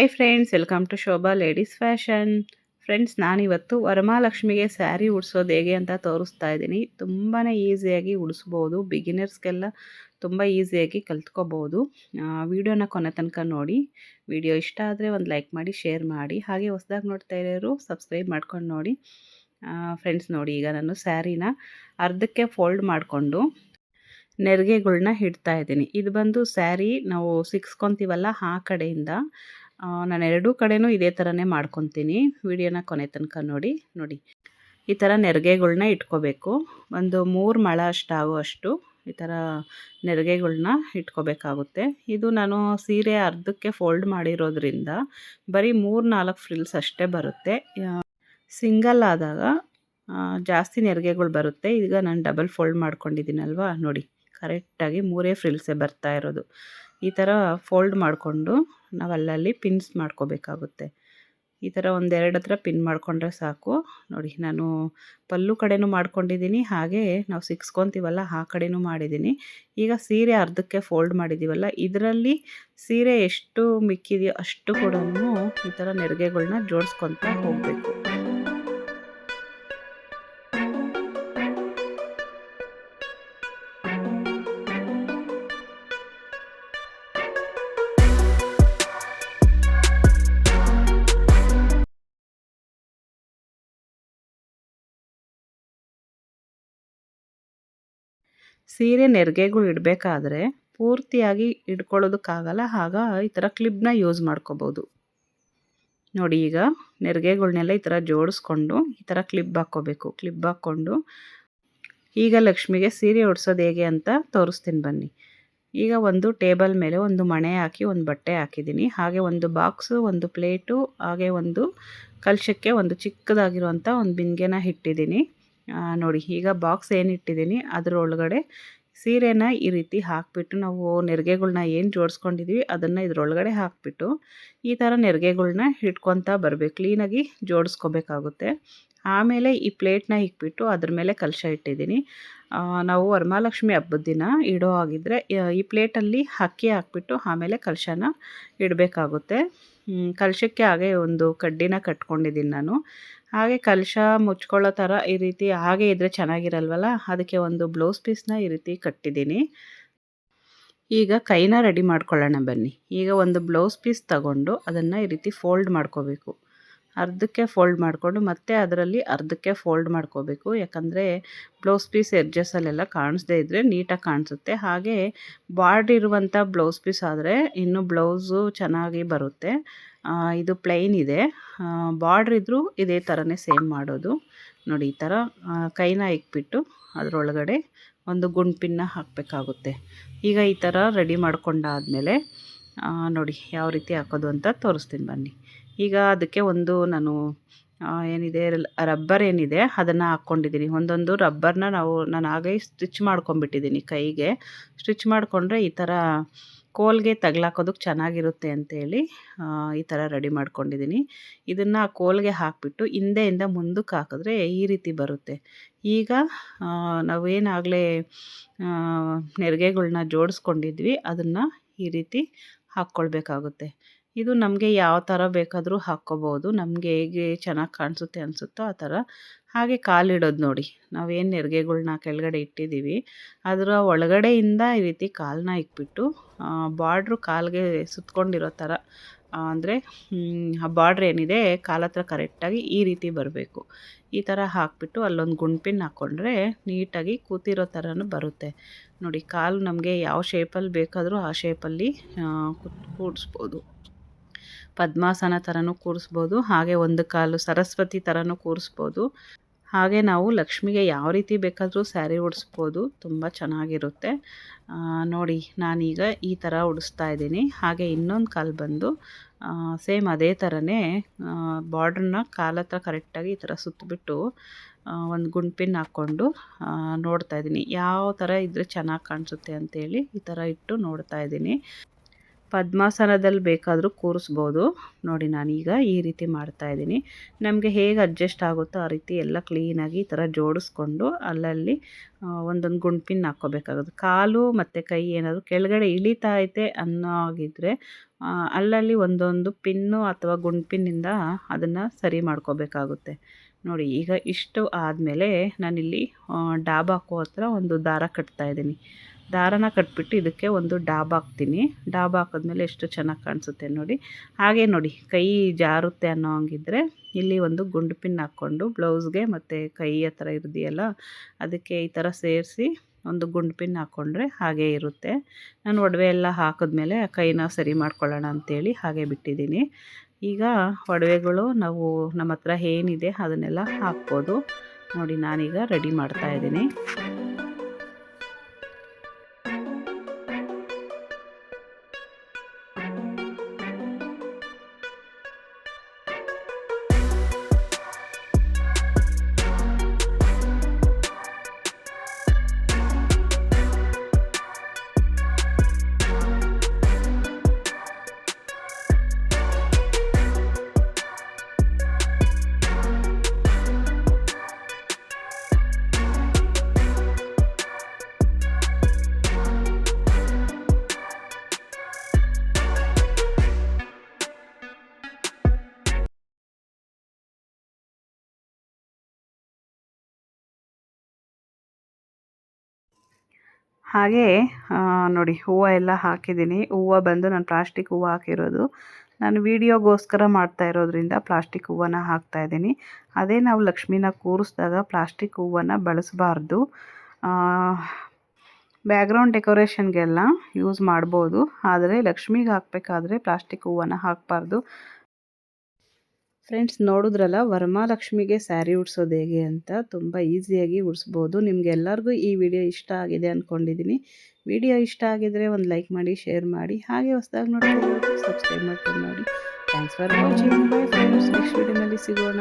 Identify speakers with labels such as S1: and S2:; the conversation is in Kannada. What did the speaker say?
S1: Hi friends welcome to Shobha ladies fashion friends ನಾನಿವತ್ತು ವರಮಹಾಲಕ್ಷ್ಮಿಗೆ ಸ್ಯಾರಿ ಉಡಿಸೋದು ಹೇಗೆ ಅಂತ ತೋರಿಸ್ತಾ ಇದ್ದೀನಿ. ತುಂಬಾ ಈಸಿಯಾಗಿ ಉಡಿಸ್ಬೋದು. ಬಿಗಿನರ್ಸ್ಗೆಲ್ಲ ತುಂಬ ಈಸಿಯಾಗಿ ಕಲ್ತ್ಕೋಬೋದು. ವಿಡಿಯೋನ ಕೊನೆ ತನಕ ನೋಡಿ. ವಿಡಿಯೋ ಇಷ್ಟ ಆದರೆ ಒಂದು ಲೈಕ್ ಮಾಡಿ ಶೇರ್ ಮಾಡಿ. ಹಾಗೆ ಹೊಸ್ದಾಗಿ ನೋಡ್ತಾ ಇರೋರು ಸಬ್ಸ್ಕ್ರೈಬ್ ಮಾಡ್ಕೊಂಡು ನೋಡಿ. ಫ್ರೆಂಡ್ಸ್ ನೋಡಿ ಈಗ ನಾನು ಸ್ಯಾರಿನ ಅರ್ಧಕ್ಕೆ ಫೋಲ್ಡ್ ಮಾಡಿಕೊಂಡು ನೆರಿಗೆಗಳನ್ನ ಇಡ್ತಾ ಇದ್ದೀನಿ. ಇದು ಬಂದು ಸ್ಯಾರಿ ನಾವು ಸಿಕ್ಸ್ಕೊತೀವಲ್ಲ ಆ ಕಡೆಯಿಂದ. ನಾನು ಎರಡೂ ಕಡೆಯೂ ಇದೇ ಥರನೇ ಮಾಡ್ಕೊತೀನಿ. ವಿಡಿಯೋನ ಕೊನೆ ತನಕ ನೋಡಿ ನೋಡಿ. ಈ ಥರ ನೆರಿಗೆಗಳ್ನ ಇಟ್ಕೋಬೇಕು. ಒಂದು ಮೂರು ಮಳ ಅಷ್ಟಾಗುವಷ್ಟು ಈ ಥರ ನೆರಿಗೆಗಳ್ನ ಇಟ್ಕೋಬೇಕಾಗುತ್ತೆ. ಇದು ನಾನು ಸೀರೆ ಅರ್ಧಕ್ಕೆ ಫೋಲ್ಡ್ ಮಾಡಿರೋದ್ರಿಂದ ಬರೀ ಮೂರು ನಾಲ್ಕು ಫ್ರಿಲ್ಸ್ ಅಷ್ಟೇ ಬರುತ್ತೆ. ಸಿಂಗಲ್ ಆದಾಗ ಜಾಸ್ತಿ ನೆರಿಗೆಗಳು ಬರುತ್ತೆ. ಈಗ ನಾನು ಡಬಲ್ ಫೋಲ್ಡ್ ಮಾಡ್ಕೊಂಡಿದ್ದೀನಲ್ವ? ನೋಡಿ, ಕರೆಕ್ಟಾಗಿ ಮೂರೇ ಫ್ರಿಲ್ಸೇ ಬರ್ತಾ ಇರೋದು. ಈ ಥರ ಫೋಲ್ಡ್ ಮಾಡಿಕೊಂಡು ನಾವು ಅಲ್ಲಲ್ಲಿ ಪಿನ್ಸ್ ಮಾಡ್ಕೋಬೇಕಾಗುತ್ತೆ. ಈ ಥರ ಒಂದೆರಡು ಹತ್ರ ಪಿನ್ ಮಾಡಿಕೊಂಡ್ರೆ ಸಾಕು. ನೋಡಿ, ನಾನು ಪಲ್ಲು ಕಡೆನೂ ಮಾಡ್ಕೊಂಡಿದ್ದೀನಿ ಹಾಗೆ ನಾವು ಸಿಕ್ಸ್ಕೊತೀವಲ್ಲ, ಆ ಕಡೆನೂ ಮಾಡಿದ್ದೀನಿ ಈಗ ಸೀರೆ ಅರ್ಧಕ್ಕೆ ಫೋಲ್ಡ್ ಮಾಡಿದ್ದೀವಲ್ಲ ಇದರಲ್ಲಿ ಸೀರೆ ಎಷ್ಟು ಮಿಕ್ಕಿದೆಯೋ ಅಷ್ಟು ಕೂಡ ಈ ಥರ ನೆರಿಗೆಗಳನ್ನ ಜೋಡಿಸ್ಕೊತಾ ಹೋಗಬೇಕು. ಸೀರೆ ನೆರಿಗೆಗಳು ಇಡಬೇಕಾದ್ರೆ ಪೂರ್ತಿಯಾಗಿ ಇಡ್ಕೊಳ್ಳೋದಕ್ಕಾಗಲ್ಲ, ಆಗ ಈ ಥರ ಕ್ಲಿಪ್ನ ಯೂಸ್ ಮಾಡ್ಕೋಬೋದು. ನೋಡಿ ಈಗ ನೆರಿಗೆಗಳ್ನೆಲ್ಲ ಈ ಥರ ಜೋಡಿಸ್ಕೊಂಡು ಈ ಥರ ಕ್ಲಿಪ್ ಹಾಕ್ಕೋಬೇಕು. ಕ್ಲಿಪ್ ಹಾಕ್ಕೊಂಡು ಈಗ ಲಕ್ಷ್ಮಿಗೆ ಸೀರೆ ಉಡ್ಸೋದು ಹೇಗೆ ಅಂತ ತೋರಿಸ್ತೀನಿ ಬನ್ನಿ. ಈಗ ಒಂದು ಟೇಬಲ್ ಮೇಲೆ ಒಂದು ಮಣೆ ಹಾಕಿ ಒಂದು ಬಟ್ಟೆ ಹಾಕಿದ್ದೀನಿ. ಹಾಗೆ ಒಂದು ಬಾಕ್ಸು, ಒಂದು ಪ್ಲೇಟು, ಹಾಗೆ ಒಂದು ಕಲಶಕ್ಕೆ ಒಂದು ಚಿಕ್ಕದಾಗಿರುವಂಥ ಒಂದು ಬಿಂದಿಗೆನ ಇಟ್ಟಿದ್ದೀನಿ. ನೋಡಿ, ಈಗ ಬಾಕ್ಸ್ ಏನು ಇಟ್ಟಿದ್ದೀನಿ ಅದರೊಳಗಡೆ ಸೀರೆನ ಈ ರೀತಿ ಹಾಕಿಬಿಟ್ಟು ನಾವು ನೆರಿಗೆಗಳನ್ನ ಏನು ಜೋಡಿಸ್ಕೊಂಡಿದ್ದೀವಿ ಅದನ್ನು ಇದರೊಳಗಡೆ ಹಾಕಿಬಿಟ್ಟು ಈ ಥರ ನೆರಿಗೆಗಳನ್ನ ಇಟ್ಕೊತಾ ಬರಬೇಕು ಕ್ಲೀನಾಗಿ ಜೋಡಿಸ್ಕೋಬೇಕಾಗುತ್ತೆ. ಆಮೇಲೆ ಈ ಪ್ಲೇಟ್ನ ಇಕ್ಬಿಟ್ಟು ಅದ್ರ ಮೇಲೆ ಕಲಶ ಇಟ್ಟಿದ್ದೀನಿ. ನಾವು ವರಮಹಾಲಕ್ಷ್ಮಿ ಹಬ್ಬದ ದಿನ ಇಡೋ ಆಗಿದ್ದರೆ ಈ ಪ್ಲೇಟಲ್ಲಿ ಅಕ್ಕಿ ಹಾಕ್ಬಿಟ್ಟು ಆಮೇಲೆ ಕಲಶನ ಇಡಬೇಕಾಗುತ್ತೆ. ಕಲಶಕ್ಕೆ ಹಾಗೆ ಒಂದು ಕಡ್ಡಿನ ಕಟ್ಕೊಂಡಿದ್ದೀನಿ ನಾನು. ಹಾಗೆ ಕಲಶ ಮುಚ್ಕೊಳ್ಳೋ ಥರ ಈ ರೀತಿ ಹಾಗೆ ಇದ್ದರೆ ಚೆನ್ನಾಗಿರಲ್ವಲ್ಲ? ಅದಕ್ಕೆ ಒಂದು ಬ್ಲೌಸ್ ಪೀಸ್ನ ಈ ರೀತಿ ಕಟ್ಟಿದ್ದೀನಿ. ಈಗ ಕೈನ ರೆಡಿ ಮಾಡ್ಕೊಳ್ಳೋಣ ಬನ್ನಿ. ಈಗ ಒಂದು ಬ್ಲೌಸ್ ಪೀಸ್ ತಗೊಂಡು ಅದನ್ನು ಈ ರೀತಿ ಫೋಲ್ಡ್ ಮಾಡ್ಕೋಬೇಕು. ಅರ್ಧಕ್ಕೆ ಫೋಲ್ಡ್ ಮಾಡಿಕೊಂಡು ಮತ್ತೆ ಅದರಲ್ಲಿ ಅರ್ಧಕ್ಕೆ ಫೋಲ್ಡ್ ಮಾಡ್ಕೋಬೇಕು. ಯಾಕಂದರೆ ಬ್ಲೌಸ್ ಪೀಸ್ ಎಡ್ಜಸ್ಸಲ್ಲೆಲ್ಲ ಕಾಣಿಸ್ದೇ ಇದ್ದರೆ ನೀಟಾಗಿ ಕಾಣಿಸುತ್ತೆ. ಹಾಗೆ ಬಾರ್ಡ್ ಇರುವಂಥ ಬ್ಲೌಸ್ ಪೀಸ್ ಆದರೆ ಇನ್ನೂ ಬ್ಲೌಸು ಚೆನ್ನಾಗಿ ಬರುತ್ತೆ. ಇದು ಪ್ಲೈನ್ ಇದೆ. ಬಾರ್ಡ್ರ್ ಇದ್ದರೂ ಇದೇ ಥರನೇ ಸೇಮ್ ಮಾಡೋದು. ನೋಡಿ, ಈ ಥರ ಕೈನ ಇಕ್ಬಿಟ್ಟು ಅದರೊಳಗಡೆ ಒಂದು ಗುಂಡ್ಪಿನ್ನ ಹಾಕಬೇಕಾಗುತ್ತೆ. ಈಗ ಈ ಥರ ರೆಡಿ ಮಾಡ್ಕೊಂಡಾದಮೇಲೆ ನೋಡಿ, ಯಾವ ರೀತಿ ಹಾಕೋದು ಅಂತ ತೋರಿಸ್ತೀನಿ ಬನ್ನಿ. ಈಗ ಅದಕ್ಕೆ ಒಂದು ನಾನು ಏನಿದೆ ರಬ್ಬರ್ ಏನಿದೆ, ಅದನ್ನು ಹಾಕ್ಕೊಂಡಿದ್ದೀನಿ. ಒಂದೊಂದು ರಬ್ಬರ್ನ ನಾವು, ನಾನು ಆಗೇ ಸ್ಟಿಚ್ ಮಾಡ್ಕೊಂಡ್ಬಿಟ್ಟಿದ್ದೀನಿ ಕೈಗೆ. ಸ್ಟಿಚ್ ಮಾಡಿಕೊಂಡ್ರೆ ಈ ಥರ ಕೋಲ್ಗೆ ತಗ್ಲಾಕೋದಕ್ಕೆ ಚೆನ್ನಾಗಿರುತ್ತೆ ಅಂತೇಳಿ ಈ ಥರ ರೆಡಿ ಮಾಡ್ಕೊಂಡಿದ್ದೀನಿ. ಇದನ್ನು ಕೋಲ್ಗೆ ಹಾಕಿಬಿಟ್ಟು ಹಿಂದೆಯಿಂದ ಮುಂದಕ್ಕೆ ಹಾಕಿದ್ರೆ ಈ ರೀತಿ ಬರುತ್ತೆ. ಈಗ ನಾವೇನಾಗಲೇ ನೆರಿಗೆಗಳನ್ನ ಜೋಡಿಸ್ಕೊಂಡಿದ್ವಿ, ಅದನ್ನು ಈ ರೀತಿ ಹಾಕ್ಕೊಳ್ಬೇಕಾಗುತ್ತೆ. ಇದು ನಮಗೆ ಯಾವ ಥರ ಬೇಕಾದರೂ ಹಾಕ್ಕೋಬೋದು. ನಮಗೆ ಹೇಗೆ ಚೆನ್ನಾಗಿ ಕಾಣಿಸುತ್ತೆ ಅನಿಸುತ್ತೋ ಆ ಥರ ಹಾಗೆ ಕಾಲಿಡೋದು ನೋಡಿ. ನಾವೇನು ನೆರಿಗೆಗಳ್ನ ಕೆಳಗಡೆ ಇಟ್ಟಿದ್ದೀವಿ ಅದರ ಒಳಗಡೆಯಿಂದ ಈ ರೀತಿ ಕಾಲನ್ನ ಇಕ್ಬಿಟ್ಟು ಬಾರ್ಡ್ರು ಕಾಲಿಗೆ ಸುತ್ಕೊಂಡಿರೋ ಥರ ಅಂದರೆ ಆ ಬಾರ್ಡ್ರ್ ಏನಿದೆ, ಕಾಲ ಹತ್ರ ಕರೆಕ್ಟಾಗಿ ಈ ರೀತಿ ಬರಬೇಕು. ಈ ಥರ ಹಾಕಿಬಿಟ್ಟು ಅಲ್ಲೊಂದು ಗುಂಡ್ಪಿನ್ ಹಾಕ್ಕೊಂಡ್ರೆ ನೀಟಾಗಿ ಕೂತಿರೋ ಥರನೂ ಬರುತ್ತೆ. ನೋಡಿ, ಕಾಲು ನಮಗೆ ಯಾವ ಶೇಪಲ್ಲಿ ಬೇಕಾದರೂ ಆ ಶೇಪಲ್ಲಿ ಕೂಡಿಸ್ಬೋದು ಪದ್ಮಾಸನ ಥರನೂ ಕೂರಿಸ್ಬೋದು, ಹಾಗೆ ಒಂದು ಕಾಲು ಸರಸ್ವತಿ ಥರನೂ ಕೂರಿಸ್ಬೋದು. ಹಾಗೆ ನಾವು ಲಕ್ಷ್ಮಿಗೆ ಯಾವ ರೀತಿ ಬೇಕಾದರೂ ಸ್ಯಾರಿ ಉಡಿಸ್ಬೋದು, ತುಂಬ ಚೆನ್ನಾಗಿರುತ್ತೆ. ನೋಡಿ, ನಾನೀಗ ಈ ಥರ ಉಡಿಸ್ತಾ ಇದ್ದೀನಿ. ಹಾಗೆ ಇನ್ನೊಂದು ಕಾಲು ಬಂದು ಸೇಮ್ ಅದೇ ಥರನೇ ಬಾರ್ಡ್ರನ್ನ ಕಾಲ ಹತ್ರ ಕರೆಕ್ಟಾಗಿ ಈ ಥರ ಸುತ್ತಬಿಟ್ಟು ಒಂದು ಗುಂಡ್ಪಿನ್ ಹಾಕ್ಕೊಂಡು ನೋಡ್ತಾ ಇದ್ದೀನಿ. ಯಾವ ಥರ ಇದ್ದರೆ ಚೆನ್ನಾಗಿ ಕಾಣಿಸುತ್ತೆ ಅಂತೇಳಿ ಈ ಥರ ಇಟ್ಟು ನೋಡ್ತಾ ಇದ್ದೀನಿ. ಪದ್ಮಾಸನದಲ್ಲಿ ಬೇಕಾದರೂ ಕೂರಿಸ್ಬೋದು. ನೋಡಿ ನಾನೀಗ ಈ ರೀತಿ ಮಾಡ್ತಾ ಇದ್ದೀನಿ. ನಮಗೆ ಹೇಗೆ ಅಡ್ಜಸ್ಟ್ ಆಗುತ್ತೋ ಆ ರೀತಿ ಎಲ್ಲ ಕ್ಲೀನಾಗಿ ಈ ಥರ ಜೋಡಿಸ್ಕೊಂಡು ಅಲ್ಲಲ್ಲಿ ಒಂದೊಂದು ಗುಂಡ್ಪಿನ್ ಹಾಕ್ಕೋಬೇಕಾಗುತ್ತೆ. ಕಾಲು ಮತ್ತು ಕೈ ಏನಾದರೂ ಕೆಳಗಡೆ ಇಳಿತಾ ಐತೆ ಅನ್ನೋ ಆಗಿದ್ರೆ ಅಲ್ಲಲ್ಲಿ ಒಂದೊಂದು ಪಿನ್ನು ಅಥವಾ ಗುಂಡ್ಪಿನ್ನಿಂದ ಅದನ್ನು ಸರಿ ಮಾಡ್ಕೋಬೇಕಾಗುತ್ತೆ. ನೋಡಿ ಈಗ ಇಷ್ಟು ಆದಮೇಲೆ ನಾನಿಲ್ಲಿ ಡಾಬ್ ಹಾಕೋ ಹತ್ರ ಒಂದು ದಾರ ಕಟ್ತಾ ಇದ್ದೀನಿ. ದಾರನ ಕಟ್ಬಿಟ್ಟು ಇದಕ್ಕೆ ಒಂದು ಡಾಬ್ ಹಾಕ್ತೀನಿ. ಡಾಬ್ ಹಾಕಿದ್ಮೇಲೆ ಎಷ್ಟು ಚೆನ್ನಾಗಿ ಕಾಣಿಸುತ್ತೆ ನೋಡಿ. ಹಾಗೆ ನೋಡಿ, ಕೈ ಜಾರುತ್ತೆ ಅನ್ನೋ ಹಂಗಿದ್ರೆ ಇಲ್ಲಿ ಒಂದು ಗುಂಡು ಪಿನ್ ಹಾಕ್ಕೊಂಡು ಬ್ಲೌಸ್ಗೆ ಮತ್ತು ಕೈ ಹತ್ರ ಇರ್ದಿಯಲ್ಲ, ಅದಕ್ಕೆ ಈ ಥರ ಸೇರಿಸಿ ಒಂದು ಗುಂಡು ಪಿನ್ ಹಾಕ್ಕೊಂಡ್ರೆ ಹಾಗೆ ಇರುತ್ತೆ. ನಾನು ಒಡವೆ ಎಲ್ಲ ಹಾಕಿದ್ಮೇಲೆ ಕೈನ ಸರಿ ಮಾಡ್ಕೊಳ್ಳೋಣ ಅಂತೇಳಿ ಹಾಗೆ ಬಿಟ್ಟಿದ್ದೀನಿ. ಈಗ ಒಡವೆಗಳು ನಾವು ನಮ್ಮ ಹತ್ರ ಏನಿದೆ ಅದನ್ನೆಲ್ಲ ಹಾಕ್ಬೋದು. ನೋಡಿ, ನಾನೀಗ ರೆಡಿ ಮಾಡ್ತಾಯಿದ್ದೀನಿ ಹಾಗೇ ನೋಡಿ, ಹೂವು ಎಲ್ಲ ಹಾಕಿದ್ದೀನಿ. ಹೂವು ಬಂದು ನಾನು ಪ್ಲಾಸ್ಟಿಕ್ ಹೂವು ಹಾಕಿರೋದು. ನಾನು ವೀಡಿಯೋಗೋಸ್ಕರ ಮಾಡ್ತಾ ಇರೋದ್ರಿಂದ ಪ್ಲಾಸ್ಟಿಕ್ ಹೂವನ್ನ ಹಾಕ್ತಾಯಿದ್ದೀನಿ ಅದೇ ನಾವು ಲಕ್ಷ್ಮೀನ ಕೂರಿಸಿದಾಗ ಪ್ಲಾಸ್ಟಿಕ್ ಹೂವನ್ನು ಬಳಸಬಾರ್ದು. ಬ್ಯಾಕ್ಗ್ರೌಂಡ್ ಡೆಕೋರೇಷನ್ಗೆಲ್ಲ ಯೂಸ್ ಮಾಡ್ಬೋದು. ಆದರೆ ಲಕ್ಷ್ಮಿಗೆ ಹಾಕಬೇಕಾದ್ರೆ ಪ್ಲಾಸ್ಟಿಕ್ ಹೂವನ್ನು ಹಾಕಬಾರ್ದು. ಫ್ರೆಂಡ್ಸ್, ನೋಡಿದ್ರಲ್ಲ ವರಮಹಾಲಕ್ಷ್ಮಿಗೆ ಸ್ಯಾರಿ ಉಡ್ಸೋದು ಹೇಗೆ ಅಂತ ತುಂಬ ಈಸಿಯಾಗಿ ಉಡಿಸ್ಬೋದು. ನಿಮಗೆಲ್ಲರಿಗೂ ಈ ವಿಡಿಯೋ ಇಷ್ಟ ಆಗಿದೆ ಅಂದ್ಕೊಂಡಿದ್ದೀನಿ ವಿಡಿಯೋ ಇಷ್ಟ ಆಗಿದರೆ ಒಂದು ಲೈಕ್ ಮಾಡಿ, ಶೇರ್ ಮಾಡಿ, ಹಾಗೆ ಹೊಸದಾಗಿ ನೋಡಿ ಸಬ್ಸ್ಕ್ರೈಬ್ ಮಾಡ್ಕೊಂಡು ನೋಡಿ. Thanks for watching bye friends next ವಿಡಿಯೋನಲ್ಲಿ ಸಿಗೋಣ.